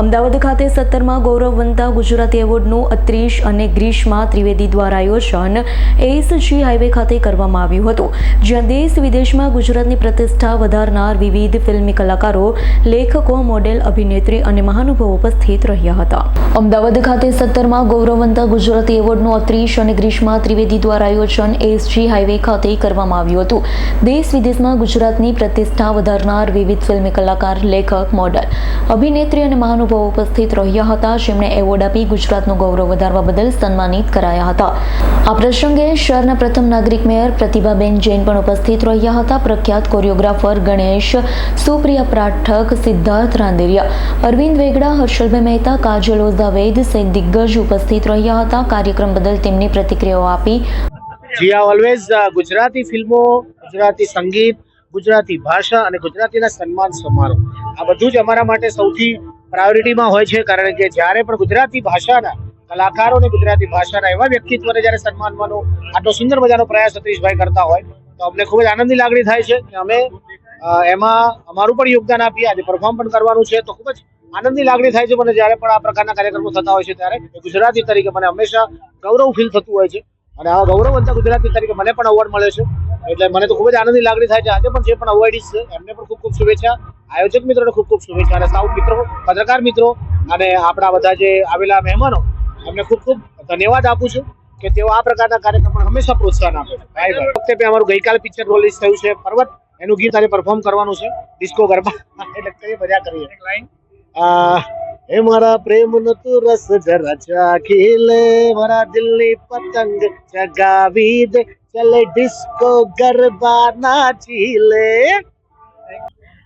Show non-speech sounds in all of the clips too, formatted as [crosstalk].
અમદાવાદ ખાતે સત્તરમાં ગૌરવવંતા ગુજરાતી એવોર્ડનું અત્રીસ અને ગ્રીષ્મા ત્રિવેદી દ્વારા આયોજન એસજી હાઈવે ખાતે કરવામાં આવ્યું હતું, જ્યાં દેશ વિદેશમાં ગુજરાતની પ્રતિષ્ઠા વધારનાર વિવિધ ફિલ્મી કલાકારો, લેખકો, મોડેલ, અભિનેત્રી અને મહાનુભાવો ઉપસ્થિત રહ્યા હતા. અમદાવાદ ખાતે સત્તરમાં ગૌરવવંતા ગુજરાતી એવોર્ડનું અત્રીસ અને ગ્રીષ્મા ત્રિવેદી દ્વારા આયોજન એસજી હાઈવે ખાતે કરવામાં આવ્યું હતું. દેશ વિદેશમાં ગુજરાતની પ્રતિષ્ઠા વધારનાર વિવિધ ફિલ્મી કલાકાર, લેખક, મોડલ, અભિનેત્રી અને મહાનુભાવો ઉપસ્થિત રહ્યા હતા. જેમણે એવોર્ડ આપી ગુજરાતનું ગૌરવ વધારવા બદલ સન્માનિત કરાયા હતા. આ પ્રસંગે શહેરના પ્રથમ નાગરિક મેયર પ્રતિભાબેન જૈન પણ ઉપસ્થિત રહ્યા હતા. પ્રખ્યાત કોરિયોગ્રાફર ગણેશ, સુપ્રિયા પાઠક સિદ્ધાર્થ રાંદેરિયા, અરવિંદ વેગડા, હર્ષલભાઈ મહેતા, કાજલ ઓઝાવેદ સહિત દિગ્ગજ ઉપસ્થિત રહ્યા હતા. કાર્યક્રમ બદલ તેમની પ્રતિક્રિયાઓ આપી. જી આ ઓલવેઝ ગુજરાતી ફિલ્મો, ગુજરાતી સંગીત, ગુજરાતી ભાષા અને ગુજરાતીના સન્માન સમારોહ. આ બધું જ અમારા માટે સૌથી પ્રાયોરિટીમાં હોય છે, કારણ કે જ્યારે પણ ગુજરાતી ભાષાના કલાકારો અને ગુજરાતી ભાષાના એવા વ્યક્તિત્વને જ્યારે સન્માનવાનો આટલો સુંદર મજાનો પ્રયાસ સતીશભાઈ કરતા હોય, તો અમને ખૂબ જ આનંદની લાગણી થાય છે કે અમે એમાં અમારું પણ યોગદાન આપીએ, આજે પરફોર્મ પણ કરવાનું છે, તો ખૂબ જ આનંદની લાગણી થાય છે મને જ્યારે પણ આ પ્રકારના કાર્યક્રમો થતા હોય છે, ત્યારે ગુજરાતી તરીકે મને હંમેશા ગૌરવ ફીલ થતું હોય છે. અને આ ગૌરવવંતા ગુજરાતી તરીકે મને પણ અવોર્ડ મળે છે. એટલે મને તો ખૂબ જ આનંદની લાગણી થાય છે. આજે પણ જે પણ અવોર્ડીસ છે, એમને પણ ખૂબ ખૂબ શુભેચ્છા. આયોજક મિત્રોને ખૂબ ખૂબ શુભેચ્છા અને સાઉ મિત્રો પત્રકાર મિત્રો અને આપણા બધા જે આવેલા મહેમાનો એમને ખૂબ ખૂબ ધન્યવાદ આપું છું કે તેઓ આ પ્રકારના કાર્યક્રમમાં હંમેશા પ્રોત્સાહન આપે છે. વખતે પે અમારું ગઈકાલે પિક્ચર રિલીઝ થયું છે પર્વત એનું ગીત આજે પરફોર્મ કરવાનું છે. ડિસ્કો ગરબા. [laughs] એટલે કઈ મજા કરીએ. હે મારા પ્રેમ નો તું રસ જરા ચાખી લે મારા દિલની પતંગ ચગાવી દે. ચલે ડિસ્કો ગરબા નાચી લે.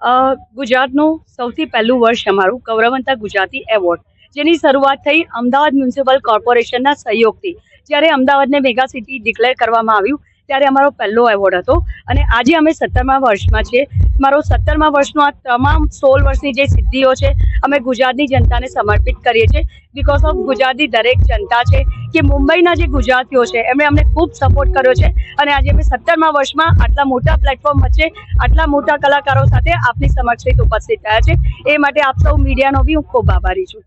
ગુજરાતનું સૌથી પહેલું વર્ષ અમારું, ગૌરવંતા ગુજરાતી એવોર્ડ, જેની શરૂઆત થઈ અમદાવાદ મ્યુનિસિપલ કોર્પોરેશનના સહયોગથી. જ્યારે અમદાવાદને મેગા સિટી ડિક્લેર કરવામાં આવ્યું ત્યારે અમારો પહેલો એવોર્ડ હતો. અને આજે અમે સત્તરમા વર્ષમાં છીએ. મારો સત્તરમા વર્ષનો આ તમામ સોળ વર્ષની જે સિદ્ધિઓ છે, અમે ગુજરાતની જનતાને સમર્પિત કરીએ છીએ. બિકોઝ ઓફ ગુજરાતની દરેક જનતા છે કે મુંબઈના જે ગુજરાતીઓ છે, એમણે અમને ખૂબ સપોર્ટ કર્યો છે. અને આજે અમે સત્તરમા વર્ષમાં આટલા મોટા પ્લેટફોર્મ વચ્ચે, આટલા મોટા કલાકારો સાથે આપની સમક્ષ ઉપસ્થિત થયા છે. એ માટે આપ સૌ મીડિયાનો બી હું ખૂબ આભારી છું.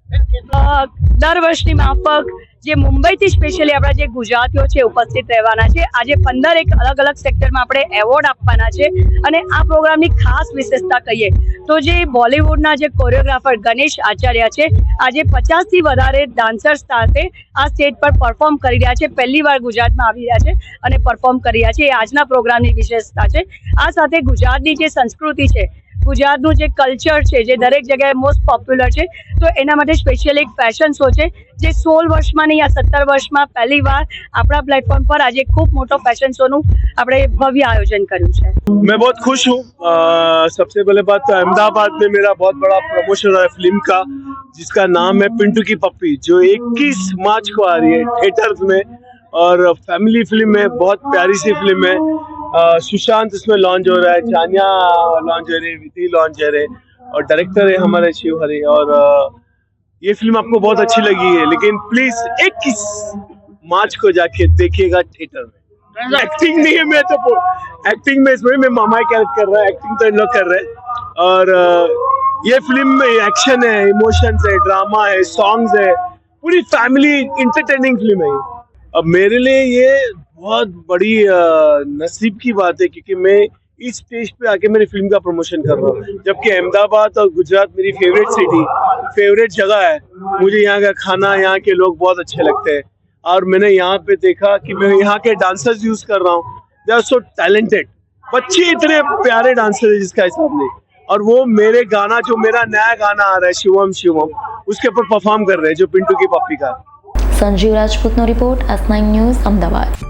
દર વર્ષની માફક જે મુંબઈથી સ્પેશિયલી આપણા જે ગુજરાતીઓ છે ઉપસ્થિત રહેવાના છે, આજે પંદર એક અલગ અલગ સેક્ટરમાં આપણે એવોર્ડ આપવાના છે અને આ પ્રોગ્રામની ખાસ વિશેષતા કહીએ તો જે બોલિવૂડના જે કોરિયોગ્રાફર ગણેશ આચાર્ય છે, આજે પચાસથી વધારે ડાન્સર્સ સાથે આ સ્ટેજ પર પરફોર્મ કરી રહ્યા છે, પહેલી વાર ગુજરાતમાં આવી રહ્યા છે અને પરફોર્મ કરી રહ્યા છે. એ આજના પ્રોગ્રામની વિશેષતા છે. આ સાથે ગુજરાતની જે સંસ્કૃતિ છે ગુજરાતનું જે કલ્ચર છે જે દરેક જગ્યાએ મોસ્ટ પોપ્યુલર છે તો એના માટે સ્પેશિયલ એક ફેશન શો છે જે સોળ વર્ષમાં નહીં આ સત્તર વર્ષમાં પહેલી વાર આપણા પ્લેટફોર્મ પર આજે ખૂબ મોટો ફેશન શોનું આપણે ભવ્ય આયોજન કર્યું છે मैं बहुत खुश हूँ अ, सबसे पहले बात तो अहमदाबाद में मेरा बहुत बड़ा प्रमोशन हो रहा है फिल्म का जिसका नाम है पिंटू की पप्पी जो 21 मार्च को आ रही है थिएटर्स में और फैमिली फिल्म है बहुत प्यारी सी फिल्म है अ, सुशांत इसमें लॉन्च हो रहा है जानिया लॉन्च हो रही है, विधि लॉन्च हो रहे और डायरेक्टर है हमारे शिव हरी, और ये फ़िल्म आपको बहुत अच्छी लगी है, लेकिन प्लीज़ 21 मार्च को जाके देखिएगा थिएटर में। एक्टिंग नहीं है, मैं तो एक्टिंग में इसमें, मैं मामा कैरेक्ट कर रहा है एक्टिंग तो इन लोग कर रहे हैं। और ये फ़िल्म में एक्शन है इमोशंस है ड्रामा है सॉन्ग्स है, पूरी फैमिली इंटरटेनिंग फ़िल्म है अब मेरे लिए ये बहुत बड़ी नसीब की बात है, क्योंकि मैं इस स्टेज पे आके मेरी फ़िल्म का प्रमोशन कर रहा हूँ। जबकि अहमदाबाद और गुजरात मेरी फेवरेट सिटी फेवरेट जगह है। मुझे यहाँ का खाना, यहाँ के लोग बहुत अच्छे लगते हैं। और मैंने यहाँ पे देखा कि मैं यहाँ के डांसर्स यूज़ कर रहा हूँ। दे आर सो टैलेंटेड बच्चे इतने प्यारे डांसर है जिसका हिसाब नहीं। और वो मेरे गाना, जो मेरा नया गाना आ रहा है, शिवम शिवम, उसके ऊपर परफॉर्म कर रहे हैं, जो पिंटू की पप्पी का। संजीव राजपूत नो रिपोर्ट एस न्यूज़ अहमदाबाद।